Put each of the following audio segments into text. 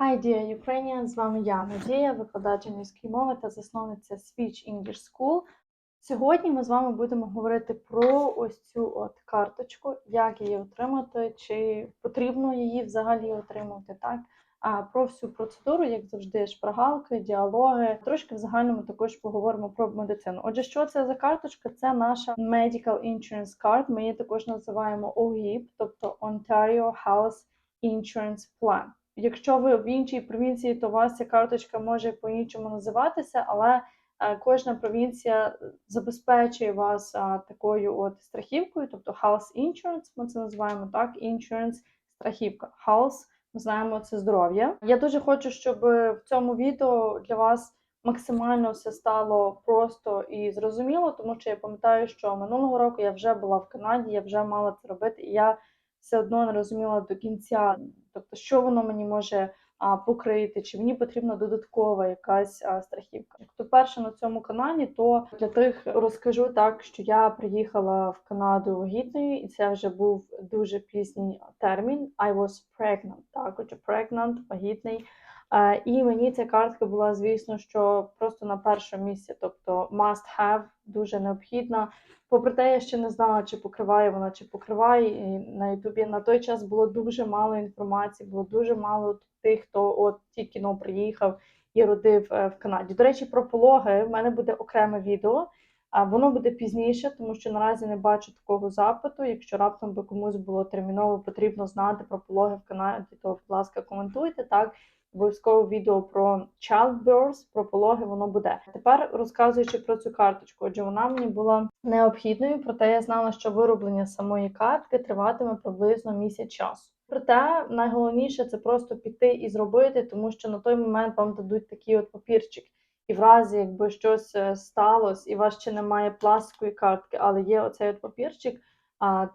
Hi, dear Ukrainian! З вами я, Надія, викладач англійської мови та засновниця Switch English School. Сьогодні ми з вами будемо говорити про ось цю от карточку, як її отримати, чи потрібно її взагалі отримати, так? А про всю процедуру, як завжди, шпаргалки, діалоги. Трошки в загальному також поговоримо про медицину. Отже, що це за карточка? Це наша Medical Insurance Card. Ми її також називаємо OHIP, тобто Ontario Health Insurance Plan. Якщо ви в іншій провінції, то у вас ця карточка може по-іншому називатися, але е, кожна провінція забезпечує вас такою от страхівкою, тобто health insurance, ми це називаємо так, insurance страхівка. Health, ми знаємо, це здоров'я. Я дуже хочу, щоб в цьому відео для вас максимально все стало просто і зрозуміло, тому що я пам'ятаю, що минулого року я вже була в Канаді, я вже мала це робити, і я все одно не розуміла до кінця, тобто, що воно мені може покрити, чи мені потрібна додаткова якась страхівка. Хто то перше на цьому каналі, то для тих розкажу так, що я приїхала в Канаду вагітною, і це вже був дуже пізній термін. I was pregnant, так, отже, pregnant, вагітний. І мені ця картка була, звісно, що просто на першому місці, тобто must have, дуже необхідна. Попри те, я ще не знала, чи покриває вона, чи покриває. І на Ютубі на той час було дуже мало інформації, було дуже мало тих, хто от тільки ну, приїхав і родив е, в Канаді. До речі, про пологи в мене буде окреме відео. А воно буде пізніше, тому що наразі не бачу такого запиту. Якщо раптом би комусь було терміново потрібно знати про пологи в Канаді, то будь ласка, коментуйте так. Обов'язково відео про childbirth, про пологи воно буде. Тепер розказуючи про цю карточку, отже, вона мені була необхідною, проте я знала, що вироблення самої картки триватиме приблизно місяць часу. Проте найголовніше це просто піти і зробити, тому що на той момент вам дадуть такий от папірчик. І в разі, якби щось е, сталося, і у вас ще немає пластикової картки, але є оцей от папірчик,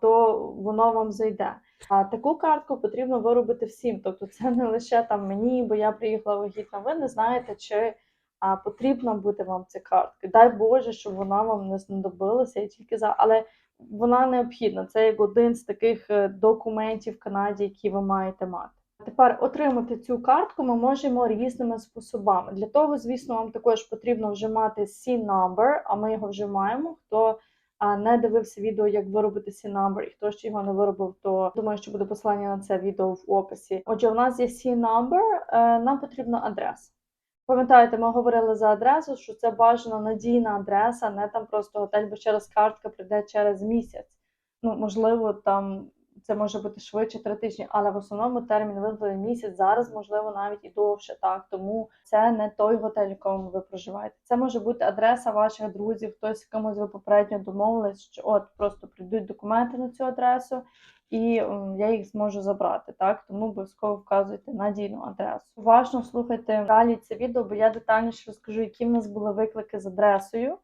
то воно вам зайде. А таку картку потрібно виробити всім. Тобто це не лише там мені, бо я приїхала вагітна. Ви не знаєте, чи а, потрібна буде вам ця картка. Дай Боже, щоб вона вам не знадобилася і тільки за. Але вона необхідна. Це як один з таких е, документів в Канаді, які ви маєте мати. Тепер отримати цю картку ми можемо різними способами. Для того, звісно, вам також потрібно вже мати C number, а ми його вже маємо. Хто не дивився відео, як виробити C number, і хто ще його не виробив, то думаю, що буде посилання на це відео в описі. Отже, у нас є C number, е, нам потрібна адреса. Пам'ятаєте, ми говорили за адресу, що це бажана надійна адреса, не там просто готель, бо через картка прийде через місяць. Ну, можливо, там це може бути швидше три тижні, але в основному термін виплати місяць, зараз, можливо, навіть і довше. Так тому це не той готель, в якому ви проживаєте. Це може бути адреса ваших друзів, хтось з кимось ви попередньо домовились, що от просто прийдуть документи на цю адресу, і я їх зможу забрати. Так тому обов'язково вказуйте надійну адресу. Уважно слухайте далі це відео, бо я детальніше розкажу, які в нас були виклики з адресою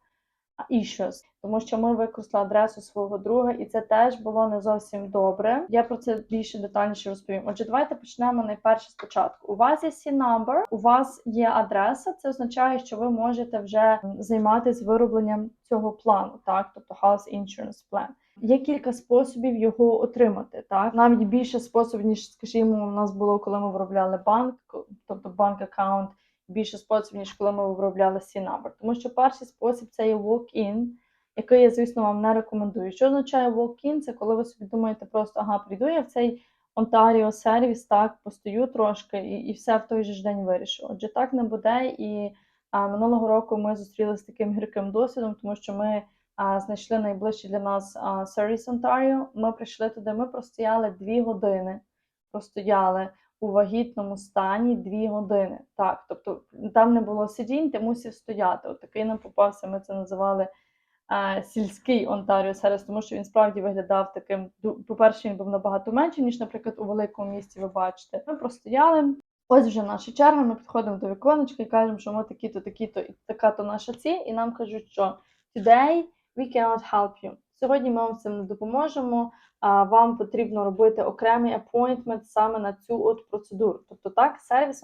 issues, тому що ми використали адресу свого друга, і це теж було не зовсім добре. Я про це більше детальніше розповім. Отже, давайте почнемо найперше спочатку. У вас є C-number, у вас є адреса. Це означає, що ви можете вже займатися виробленням цього плану, так, тобто House Insurance Plan. Є кілька способів його отримати. Так, навіть більше способів, ніж, скажімо, у нас було, коли ми виробляли банк, тобто банк аккаунт більше способів, ніж коли ми виробляли C-number. Тому що перший спосіб це є walk-in, який я, звісно, вам не рекомендую. Що означає walk-in? Це коли ви собі думаєте, просто ага, прийду я в цей Ontario сервіс, так, постою трошки і, і все в той же ж день вирішу. Отже, так не буде. І а, минулого року ми зустрілися з таким гірким досвідом, тому що ми знайшли найближчий для нас сервіс Ontario. Ми прийшли туди, ми простояли дві години. Простояли у вагітному стані дві години. Так, тобто там не було сидінь, ти мусив стояти. От такий нам попався, ми це називали е, сільський Онтаріо сервіс, тому що він справді виглядав таким. По-перше, він був набагато менший, ніж, наприклад, у великому місті ви бачите. Ми простояли. Ось вже наша черга, ми підходимо до віконечка і кажемо, що ми такі-то, такі-то, і така-то наша ціль, і нам кажуть, що today we cannot help you. Сьогодні ми вам цим не допоможемо вам потрібно робити окремий appointment саме на цю от процедуру. Тобто так, сервіс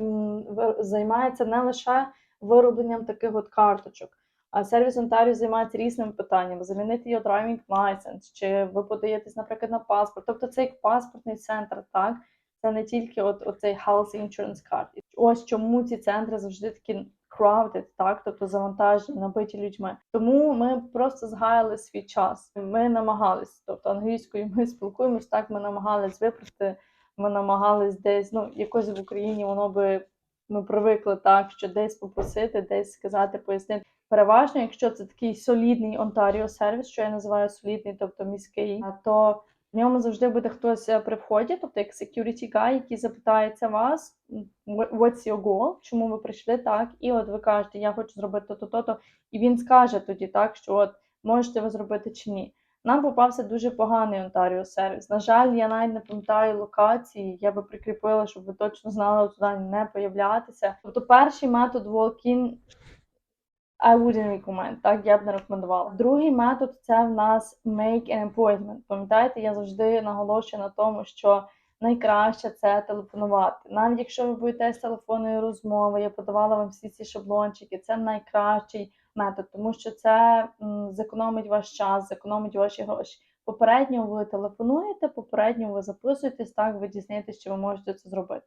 м, займається не лише виробленням таких от карточок, а сервіс Ontario займається різними питаннями: замінити його driving license, чи ви подаєтесь, наприклад, на паспорт. Тобто це як паспортний центр, так? це не тільки от оцей health insurance card. Ось чому ці центри завжди такі crowded, так, тобто завантажені, набиті людьми. Тому ми просто згаяли свій час. Ми намагались, тобто англійською ми спілкуємось, так ми намагались виправити, ми намагались десь, ну якось в Україні воно би ми привикли так, що десь попросити, десь сказати, пояснити. Переважно, якщо це такий солідний Ontario сервіс, що я називаю солідний, тобто міський, то в ньому завжди буде хтось е, при вході, тобто як security guy, який запитається вас, what's your goal, чому ви прийшли так, і от ви кажете, я хочу зробити то-то, то-то, і він скаже тоді так, що от можете ви зробити чи ні. Нам попався дуже поганий Ontario сервіс. На жаль, я навіть не пам'ятаю локації. Я би прикріпила, щоб ви точно знали туди не появлятися. Тобто, перший метод walk-in I wouldn't recommend, так я б не рекомендувала. Другий метод це в нас make an appointment. Пам'ятаєте, я завжди наголошую на тому, що найкраще це телефонувати. Навіть якщо ви боїтесь телефонної розмови, я подавала вам всі ці шаблончики. Це найкращий метод, тому що це зекономить ваш час, зекономить ваші гроші. Попередньо ви телефонуєте, попередньо ви записуєтесь, так ви дізнаєтесь, що ви можете це зробити.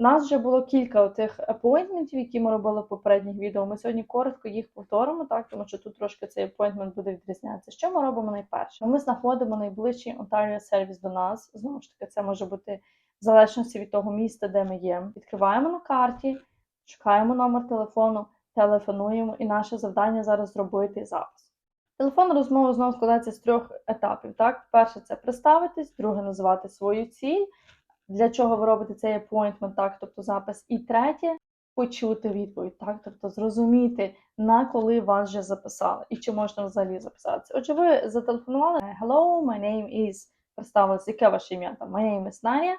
Нас вже було кілька тих апойнтментів, які ми робили в попередніх відео. Ми сьогодні коротко їх повторимо, так тому що тут трошки цей апойнтмент буде відрізнятися. Що ми робимо найперше? Ми знаходимо найближчий Ontario сервіс до нас. Знову ж таки, це може бути в залежності від того міста, де ми є. Відкриваємо на карті, шукаємо номер телефону, телефонуємо, і наше завдання зараз зробити запис. Телефонна розмова знову складається з трьох етапів. Так, перше це представитись, друге називати свою ціль для чого ви робите цей appointment, так, тобто запис. І третє почути відповідь, так, тобто зрозуміти, на коли вас вже записали і чи можна взагалі записатися. Отже, ви зателефонували Hello, my name is представилось, яке ваше ім'я там my name is Наня.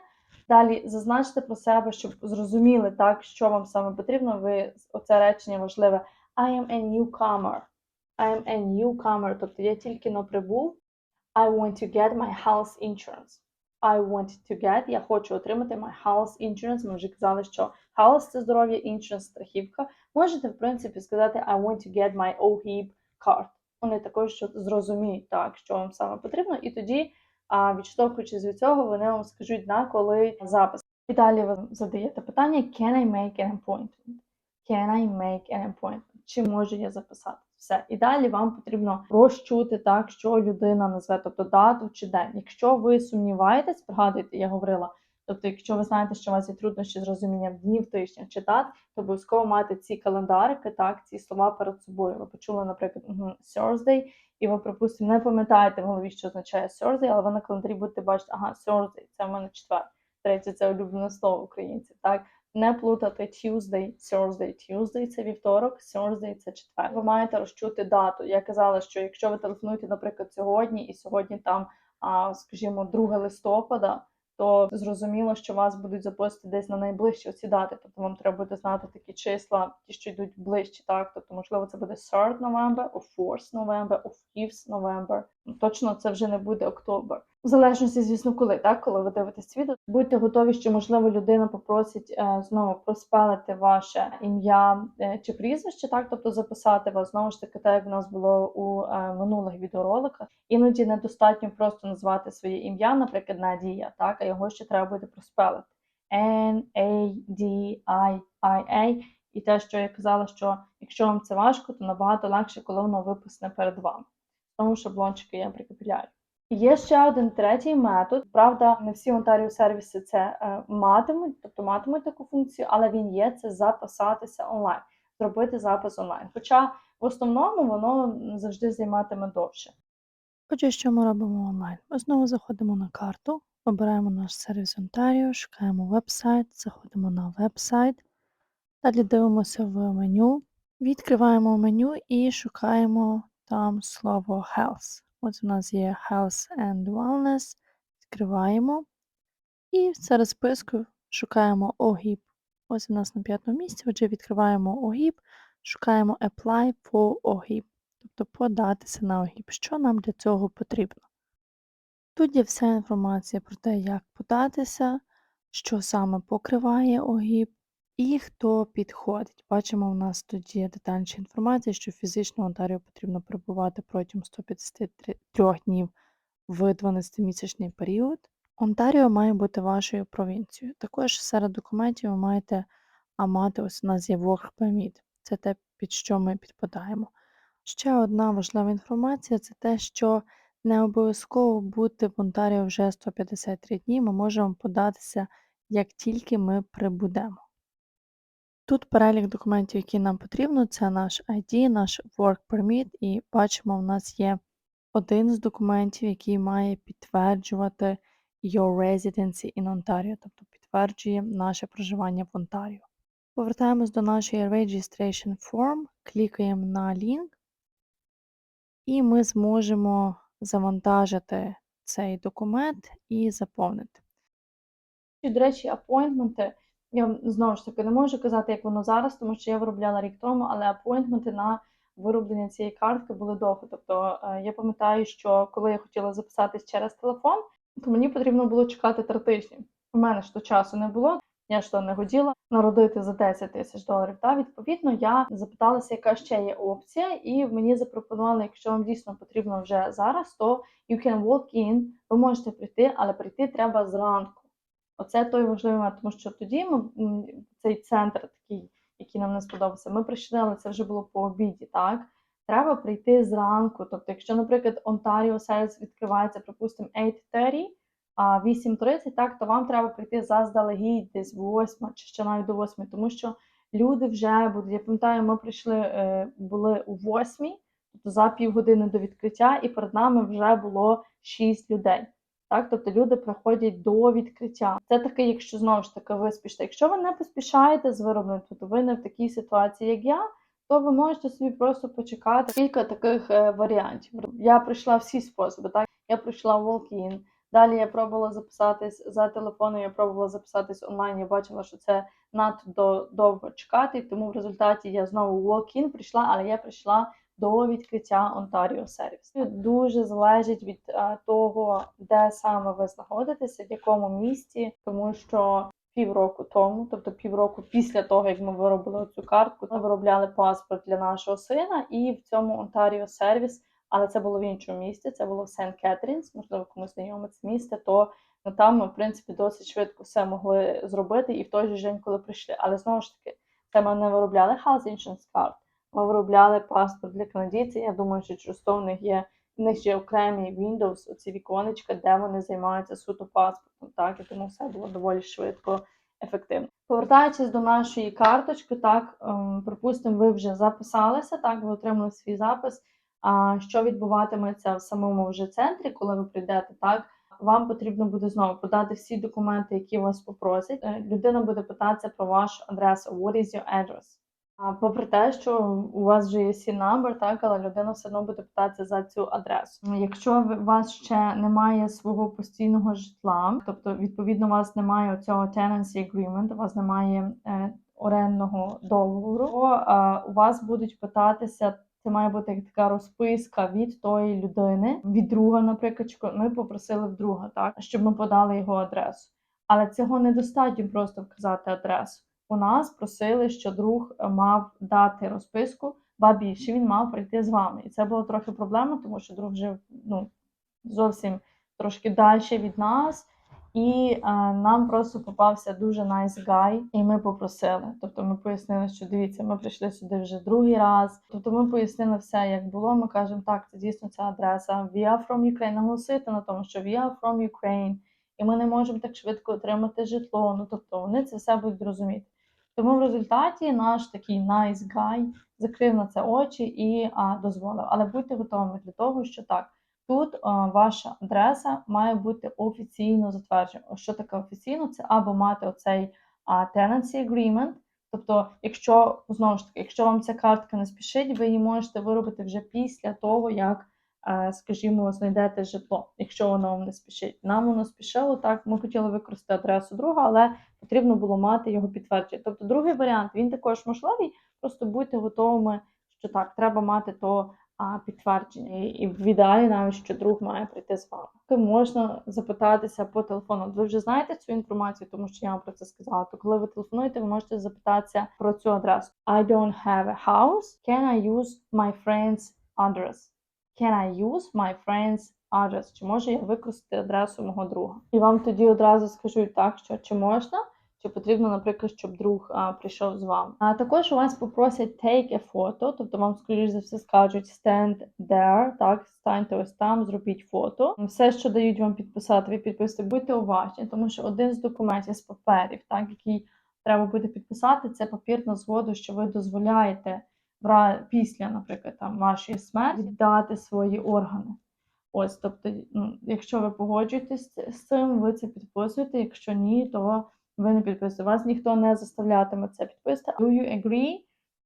Далі зазначте про себе, щоб зрозуміли, так, що вам саме потрібно. Ви оце речення важливе. I am a newcomer. I am a newcomer, тобто я тільки но прибув. I want to get my health insurance. I want to get, я хочу отримати my health insurance. Ми вже казали, що health – це здоров'я, insurance – страхівка. Можете, в принципі, сказати I want to get my OHIP card. Вони також що зрозуміють, так, що вам саме потрібно, і тоді, відштовхуючись від цього, вони вам скажуть на коли запис. І далі ви задаєте питання: Can I make an appointment? Can I make an appointment? Чи можу я записати? Все. І далі вам потрібно розчути так, що людина назве, тобто дату чи день. Якщо ви сумніваєтесь, пригадуйте, я говорила. Тобто, якщо ви знаєте, що у вас є труднощі з розумінням днів, тижня чи дат, то обов'язково мати ці календарики, так, ці слова перед собою. Ви почули, наприклад, Thursday, і ви, припустимо, не пам'ятаєте в голові, що означає Thursday, але ви на календарі будете бачити, ага, Thursday, це в мене четвер. Третє, це улюблене слово українців. Так, не плутати Tuesday, Thursday. Tuesday – це вівторок, Thursday – це четвер. Ви маєте розчути дату. Я казала, що якщо ви телефонуєте, наприклад, сьогодні, і сьогодні там, скажімо, 2 листопада, то зрозуміло, що вас будуть записувати десь на найближчі оці дати. Тобто вам треба буде знати такі числа, ті, що йдуть ближче, так? Тобто, можливо, це буде 3rd November, or 4th November, or 5th November. Точно це вже не буде Октобер. В залежності, звісно, коли, так, коли ви дивитесь відео, будьте готові, що можливо людина попросить е, знову проспелити ваше ім'я е, чи прізвище, так, тобто записати вас знову ж таки, так як в нас було у е, минулих відеороликах. Іноді недостатньо просто назвати своє ім'я, наприклад, Надія, так, а його ще треба буде проспелити. N, A, D, I, I, A. І те, що я казала, що якщо вам це важко, то набагато легше, коли воно виписане перед вами. Тому шаблончики я прикріпляю. Є ще один третій метод. Правда, не всі Ontario сервіси це е, матимуть, тобто матимуть таку функцію, але він є це записатися онлайн, зробити запис онлайн. Хоча в основному воно завжди займатиме довше. Отже, що ми робимо онлайн? Ми знову заходимо на карту, обираємо наш сервіс Ontario, шукаємо веб-сайт, заходимо на веб-сайт. Далі дивимося в меню, відкриваємо меню і шукаємо там слово Health. Ось у нас є Health and Wellness. Відкриваємо. І серед списку шукаємо OHIP. Ось у нас на п'ятому місці. Отже, відкриваємо OHIP, шукаємо Apply for OHIP тобто податися на ОГІП. Що нам для цього потрібно? Тут є вся інформація про те, як податися, що саме покриває ОГІП і хто підходить. Бачимо, у нас тут є детальніша інформація, що фізично Онтаріо потрібно перебувати протягом 153 днів в 12-місячний період. Онтаріо має бути вашою провінцією. Також серед документів ви маєте мати ось у нас є Work Permit. Це те, під що ми підпадаємо. Ще одна важлива інформація це те, що не обов'язково бути в Онтаріо вже 153 дні. Ми можемо податися, як тільки ми прибудемо. Тут перелік документів, які нам потрібно, це наш ID, наш Work Permit, і бачимо, в нас є один з документів, який має підтверджувати your residency in Ontario, тобто підтверджує наше проживання в Онтаріо. Повертаємось до нашої Registration Form, клікаємо на лінк, і ми зможемо завантажити цей документ і заповнити. До речі, апойнтменти. Я знову ж таки не можу казати, як воно зараз, тому що я виробляла рік тому, але апойнтменти на вироблення цієї картки були довго. Тобто е, я пам'ятаю, що коли я хотіла записатись через телефон, то мені потрібно було чекати три тижні. У мене ж то часу не було. Я ж то не хотіла народити за 10 тисяч доларів. Та відповідно я запиталася, яка ще є опція, і мені запропонували, якщо вам дійсно потрібно вже зараз, то you can walk in, ви можете прийти, але прийти треба зранку. Оце той важливий момент, тому що тоді ми цей центр такий, який нам не сподобався, ми прийшли, але це вже було по обіді, так? Треба прийти зранку. Тобто, якщо, наприклад, Ontario Sales відкривається, припустимо, 8.30, а 8.30, так, то вам треба прийти заздалегідь десь 8 чи ще навіть до 8, тому що люди вже будуть. Я пам'ятаю, ми прийшли, е, були у 8, тобто за півгодини до відкриття, і перед нами вже було 6 людей. Так, тобто люди приходять до відкриття. Це таке, якщо знову ж таки ви спішите. Якщо ви не поспішаєте з виробництвом, то ви не в такій ситуації, як я, то ви можете собі просто почекати кілька таких е, варіантів. Я пройшла всі способи. Так, я пройшла walk-in, Далі я пробувала записатись за телефоном, я пробувала записатись онлайн. Я бачила, що це надто довго чекати, тому в результаті я знову walk-in прийшла, але я прийшла до відкриття Ontario Service. Дуже залежить від того, де саме ви знаходитеся, в якому місті, тому що півроку тому, тобто півроку після того, як ми виробили цю картку, ми виробляли паспорт для нашого сина, і в цьому Ontario Service але це було в іншому місті, це було в Сент Кетрінс, можливо, комусь знайоме це місце, то ну, там ми, в принципі, досить швидко все могли зробити і в той же день, коли прийшли. Але знову ж таки, це ми не виробляли Health Insurance Card, виробляли паспорт для канадійців. Я думаю, що через то в них є в них є окремі Windows, оці віконечка, де вони займаються суто паспортом. Так, і тому все було доволі швидко, ефективно. Повертаючись до нашої карточки, так, ем, припустимо, ви вже записалися, так, ви отримали свій запис. А що відбуватиметься в самому вже центрі, коли ви прийдете, так вам потрібно буде знову подати всі документи, які вас попросять. Е, Людина буде питатися про вашу адресу. What is your address? А попри те, що у вас вже є сі number, так, але людина все одно буде питатися за цю адресу. Якщо у вас ще немає свого постійного житла, тобто відповідно у вас немає цього tenancy agreement, у вас немає е, орендного договору, то е, у вас будуть питатися. Це має бути як така розписка від тої людини, від друга, наприклад, ми попросили в друга, так, щоб ми подали його адресу. Але цього недостатньо просто вказати адресу. У нас просили, що друг мав дати розписку, ба більше він мав прийти з вами. І це було трохи проблема, тому що друг жив ну, зовсім трошки далі від нас. І е, нам просто попався дуже nice guy, і ми попросили. Тобто ми пояснили, що дивіться, ми прийшли сюди вже другий раз. Тобто ми пояснили все, як було. Ми кажемо, так, це дійсно ця адреса. We are from Ukraine. Наголосити на тому, що we are from Ukraine, і ми не можемо так швидко отримати житло. Ну тобто вони це все будуть розуміти. Тому в результаті наш такий nice guy закрив на це очі і а, дозволив. Але будьте готовими для того, що так. Тут а, ваша адреса має бути офіційно затверджена. Що таке офіційно? Це або мати оцей а, tenancy agreement, тобто, якщо знову ж таки, якщо вам ця картка не спішить, ви її можете виробити вже після того, як, е, скажімо, знайдете житло, якщо воно вам не спішить. Нам воно спішило, так, ми хотіли використати адресу друга, але потрібно було мати його підтвердження. Тобто, другий варіант він також можливий, просто будьте готовими, що так, треба мати то а, підтвердження. І, в ідеалі навіть, що друг має прийти з вами. То можна запитатися по телефону. Ви вже знаєте цю інформацію, тому що я вам про це сказала. То коли ви телефонуєте, ви можете запитатися про цю адресу. I don't have a house. Can I use my friend's address? Can I use my friend's address, чи можу я використати адресу мого друга. І вам тоді одразу скажуть так, що чи можна, чи потрібно, наприклад, щоб друг а, прийшов з вами. А також у вас попросять take a photo, тобто вам, скоріш за все, скажуть stand there, так, станьте ось там, зробіть фото. Все, що дають вам підписати, ви підписуєте, будьте уважні, тому що один з документів з паперів, так, який треба буде підписати, це папір на згоду, що ви дозволяєте після, наприклад, там вашої смерті віддати свої органи. Ось, тобто, ну, якщо ви погоджуєтесь з- цим, ви це підписуєте. Якщо ні, то ви не підписуєте. Вас ніхто не заставлятиме це підписати. Do you agree?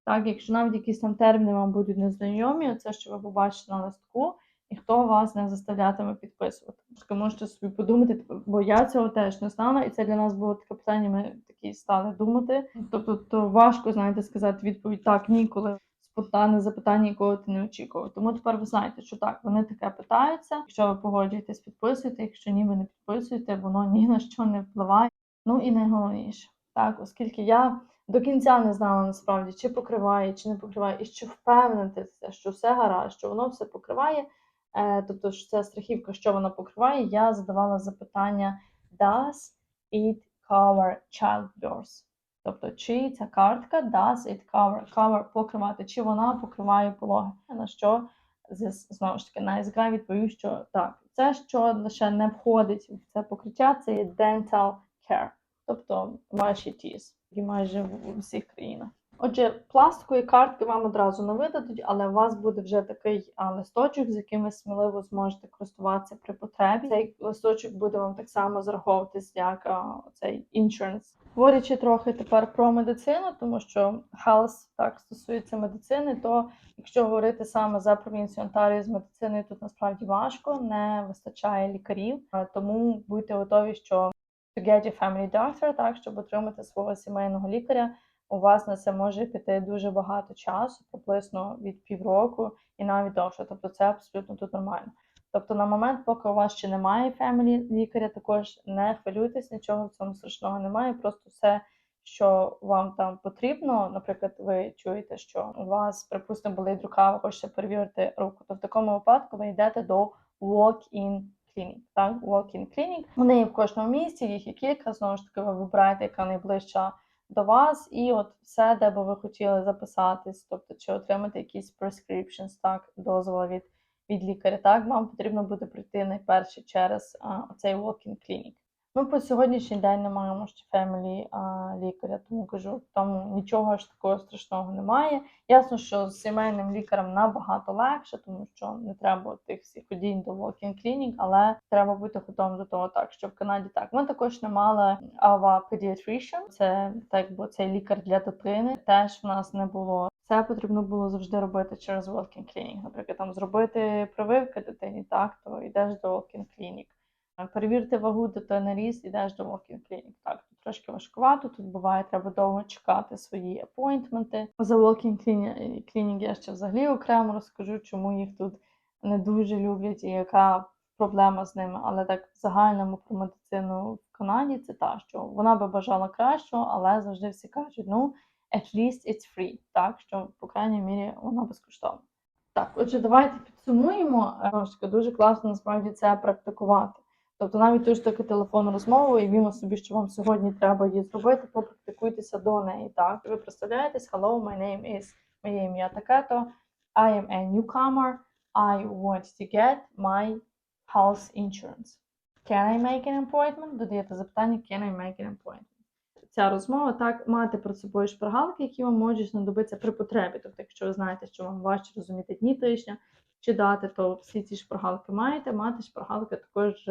Так, якщо навіть якісь там терміни вам будуть незнайомі, це що ви побачите на листку, ніхто вас не заставлятиме підписувати. Ви можете собі подумати, типу, бо я цього теж не знала, і це для нас було таке питання. Ми такі стали думати. Тобто, то важко знаєте сказати відповідь так, ні, коли спонтанне запитання, якого ти не очікував. Тому тепер ви знаєте, що так, вони таке питаються. Якщо ви погоджуєтесь, підписуйте. Якщо ні, ви не підписуєте, воно ні на що не впливає. Ну і найголовніше, так, оскільки я до кінця не знала насправді, чи покриває, чи не покриває, і що впевнитися, що все гаразд, що воно все покриває. Е, тобто, що це страхівка, що вона покриває, я задавала запитання Does it cover childbirth? Тобто, чи ця картка does it cover, cover покривати, чи вона покриває пологи? На що знову ж таки на guy відповів, що так, це що лише не входить в це покриття, це є dental care, тобто ваші тіс, і майже в усіх країнах. Отже, пластикові картки вам одразу не видадуть, але у вас буде вже такий листочок, з яким ви сміливо зможете користуватися при потребі. Цей листочок буде вам так само зараховуватись як цей insurance. Говорячи трохи тепер про медицину, тому що health так стосується медицини, то якщо говорити саме за провінцію Онтаріо з медициною, тут насправді важко, не вистачає лікарів, тому будьте готові, що to get your family doctor, так, щоб отримати свого сімейного лікаря, у вас на це може піти дуже багато часу, приблизно від півроку і навіть довше. Тобто це абсолютно тут нормально. Тобто на момент, поки у вас ще немає family лікаря, також не хвилюйтесь, нічого в цьому страшного немає. Просто все, що вам там потрібно. Наприклад, ви чуєте, що у вас, припустимо, болить рука, ви хочете перевірити руку, то в такому випадку ви йдете до walk-in clinic. Так, walk-in clinic. Вони в кожному місці, їх є кілька. Знову ж таки, ви вибираєте, яка найближча до вас, і от все, де би ви хотіли записатись, тобто чи отримати якісь prescriptions, так, дозволи від, від лікаря. Так, вам потрібно буде прийти найперше через а, оцей walk-in clinic. Ми по сьогоднішній день не маємо ще а, лікаря, тому кажу, тому нічого ж такого страшного немає. Ясно, що з сімейним лікарем набагато легше, тому що не треба тих всіх ходінь до walk-in clinic, але треба бути готовим до того, так що в Канаді так. Ми також не мали Ava Pediatrician, це так бо цей лікар для дитини. Теж в нас не було. Це потрібно було завжди робити через walk-in clinic. Наприклад, там зробити прививки дитині, так то йдеш до walk-in clinic. Перевірити вагу дитини ріст, ідеш до walk-in clinic. Так, тут трошки важкувато, тут буває, треба довго чекати свої апойнтменти. За walk-in clinic я ще взагалі окремо розкажу, чому їх тут не дуже люблять і яка проблема з ними. Але так в загальному про медицину в Канаді це та, що вона би бажала кращого, але завжди всі кажуть, ну, at least it's free, так, що, по крайній мірі, вона безкоштовна. Так, отже, давайте підсумуємо. Е, дуже класно насправді це практикувати. Тобто навіть ту таки телефонну розмову, і вімо собі, що вам сьогодні треба її зробити, попрактикуйтеся до неї. Так, ви представляєтесь, hello, my name is, моє ім'я таке-то, I am a newcomer, I want to get my health insurance. Can I make an appointment? Додаєте запитання, can I make an appointment? Ця розмова так мати перед собою шпаргалки, які вам можуть знадобитися при потребі. Тобто, якщо ви знаєте, що вам важче розуміти дні тижня чи дати, то всі ці шпаргалки маєте мати шпаргалки також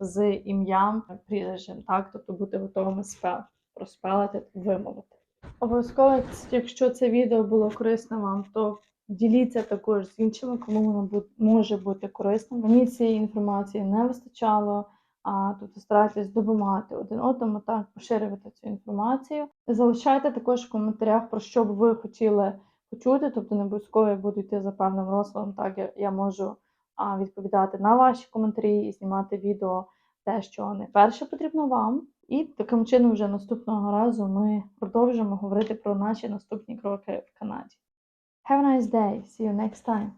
з ім'ям, прізвищем, так, тобто бути готовими спел, проспелити, вимовити. Обов'язково, якщо це відео було корисне вам, то діліться також з іншими, кому воно може бути корисним. Мені цієї інформації не вистачало. А тобто старайтесь допомагати один одному так поширювати цю інформацію. Залишайте також в коментарях про що б ви хотіли почути, тобто не обов'язково я буду йти за певним розвивом, Так я, я можу а, відповідати на ваші коментарі і знімати відео те, що найперше потрібно вам. І таким чином, вже наступного разу ми продовжимо говорити про наші наступні кроки в Канаді. Have a nice day. See you next time.